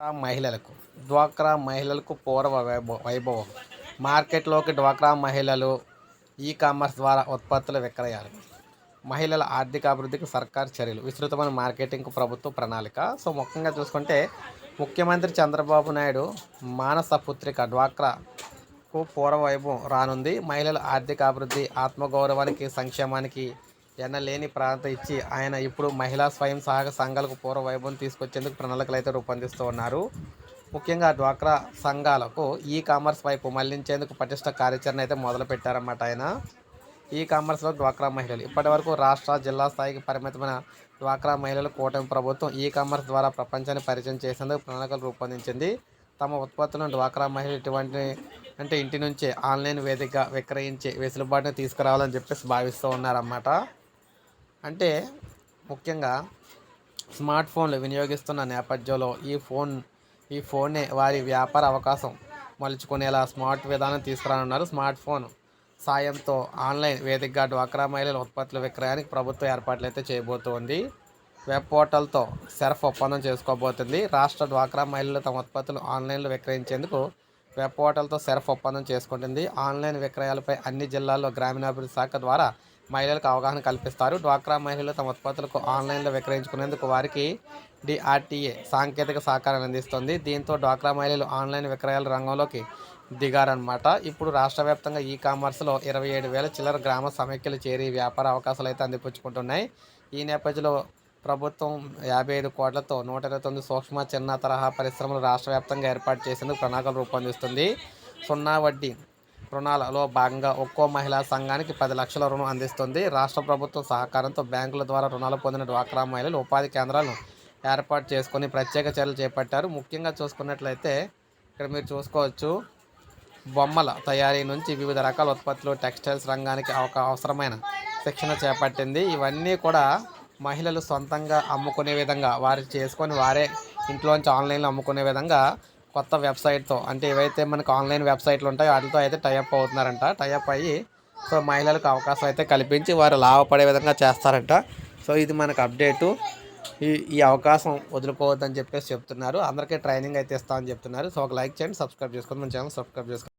మహిళలకు డ్వాక్రా మహిళలకు పూర్వ వైభవ వైభవం. మార్కెట్లోకి డ్వాక్రా మహిళలు ఈ కామర్స్ ద్వారా ఉత్పత్తుల విక్రయాలు. మహిళల ఆర్థిక అభివృద్ధికి సర్కార్ చర్యలు. విస్తృతమైన మార్కెటింగ్ ప్రభుత్వ ప్రణాళిక. సో ముఖ్యంగా చూసుకుంటే ముఖ్యమంత్రి చంద్రబాబు నాయుడు మానస పుత్రిక డ్వాక్రాకు పూర్వ వైభవం రానుంది. మహిళల ఆర్థిక అభివృద్ధి ఆత్మగౌరవానికి సంక్షేమానికి ఎన్నలేని ప్రాంతం ఇచ్చి ఆయన ఇప్పుడు మహిళా స్వయం సహాయక సంఘాలకు పూర్వ వైభవం తీసుకొచ్చేందుకు ప్రణాళికలు అయితే రూపొందిస్తూ ఉన్నారు. ముఖ్యంగా డ్వాక్రా సంఘాలకు ఈ కామర్స్ వైపు మళ్ళించేందుకు పటిష్ట కార్యాచరణ అయితే మొదలుపెట్టారన్నమాట ఆయన. ఈ కామర్స్లో డ్వాక్రా మహిళలు. ఇప్పటి వరకు రాష్ట్ర జిల్లా స్థాయికి పరిమితమైన డ్వాక్రా మహిళలు కూటమి ప్రభుత్వం ఈ కామర్స్ ద్వారా ప్రపంచాన్ని పరిచయం చేసేందుకు ప్రణాళికలు రూపొందించింది. తమ ఉత్పత్తులను డ్వాక్రా మహిళలు ఇటువంటి అంటే ఇంటి నుంచే ఆన్లైన్ వేదికగా విక్రయించే వెసులుబాటును తీసుకురావాలని చెప్పేసి భావిస్తూ ఉన్నారన్నమాట. అంటే ముఖ్యంగా స్మార్ట్ ఫోన్లు వినియోగిస్తున్న నేపథ్యంలో ఈ ఫోన్ ఈ ఫోన్నే వారి వ్యాపార అవకాశం మలుచుకునేలా స్మార్ట్ విధానం తీసుకురానున్నారు స్మార్ట్ ఫోన్. సాయంతో ఆన్లైన్ వేదికగా డ్వాక్రా మహిళల ఉత్పత్తుల విక్రయానికి ప్రభుత్వం ఏర్పాట్లు అయితే చేయబోతోంది. వెబ్ పోర్టల్తో సెర్ఫ్ ఒప్పందం చేసుకోబోతుంది. రాష్ట్ర డ్వాక్రా మహిళలు తమ ఉత్పత్తులు ఆన్లైన్లో విక్రయించేందుకు వెబ్ పోర్టల్తో సెర్ఫ్ ఒప్పందం చేసుకుంటుంది. ఆన్లైన్ విక్రయాలపై అన్ని జిల్లాల్లో గ్రామీణాభివృద్ధి శాఖ ద్వారా మహిళలకు అవగాహన కల్పిస్తారు. డ్వాక్రా మహిళలు తమ ఉత్పత్తులకు ఆన్లైన్లో విక్రయించుకునేందుకు వారికి డిఆర్టీఏ సాంకేతిక సహకారాన్ని అందిస్తుంది. దీంతో డ్వాక్రా మహిళలు ఆన్లైన్ విక్రయాల రంగంలోకి దిగారనమాట ఇప్పుడు రాష్ట్ర వ్యాప్తంగా ఈ కామర్స్లో ఇరవై ఏడు వేల చిల్లర గ్రామ సమైక్యలు చేరి వ్యాపార అవకాశాలు అయితే అందిపుచ్చుకుంటున్నాయి. ఈ నేపథ్యంలో ప్రభుత్వం యాభై ఐదు కోట్లతో నూట ఇరవై తొమ్మిది సూక్ష్మ చిన్న తరహా పరిశ్రమలు రాష్ట్ర వ్యాప్తంగా ఏర్పాటు చేసేందుకు ప్రణాళికలు రూపొందిస్తుంది. సున్నా వడ్డీ రుణాలలో భాగంగా ఒక్కో మహిళా సంఘానికి పది లక్షల రుణం అందిస్తుంది. రాష్ట్ర ప్రభుత్వం సహకారంతో బ్యాంకుల ద్వారా రుణాలు పొందిన డ్వాక్రా మహిళలు ఉపాధి కేంద్రాలను ఏర్పాటు చేసుకొని ప్రత్యేక చర్యలు చేపట్టారు. ముఖ్యంగా చూసుకున్నట్లయితే ఇక్కడ మీరు చూసుకోవచ్చు బొమ్మల తయారీ నుంచి వివిధ రకాల ఉత్పత్తులు టెక్స్టైల్స్ రంగానికి ఒక అవసరమైన శిక్షణ చేపట్టింది. ఇవన్నీ కూడా మహిళలు సొంతంగా అమ్ముకునే విధంగా వారు చేసుకొని వారే ఇంట్లోంచి ఆన్లైన్లో అమ్ముకునే విధంగా కొత్త వెబ్సైట్తో అంటే ఏవైతే మనకు ఆన్లైన్ వెబ్సైట్లు ఉంటాయో వాటితో అయితే టైఅప్ అవుతున్నారంట. టైఅప్ అయ్యి సో మహిళలకు అవకాశం అయితే కల్పించి వారు లాభపడే విధంగా చేస్తారంట. సో ఇది మనకు అప్డేటు. ఈ ఈ అవకాశం వదులుకోవద్దని చెప్పేసి చెప్తున్నారు. అందరికీ ట్రైనింగ్ అయితే ఇస్తామని చెప్తున్నారు. సో ఒక లైక్ చేయండి సబ్స్క్రైబ్ చేసుకోండి మన ఛానల్ సబ్స్క్రైబ్ చేసుకోండి.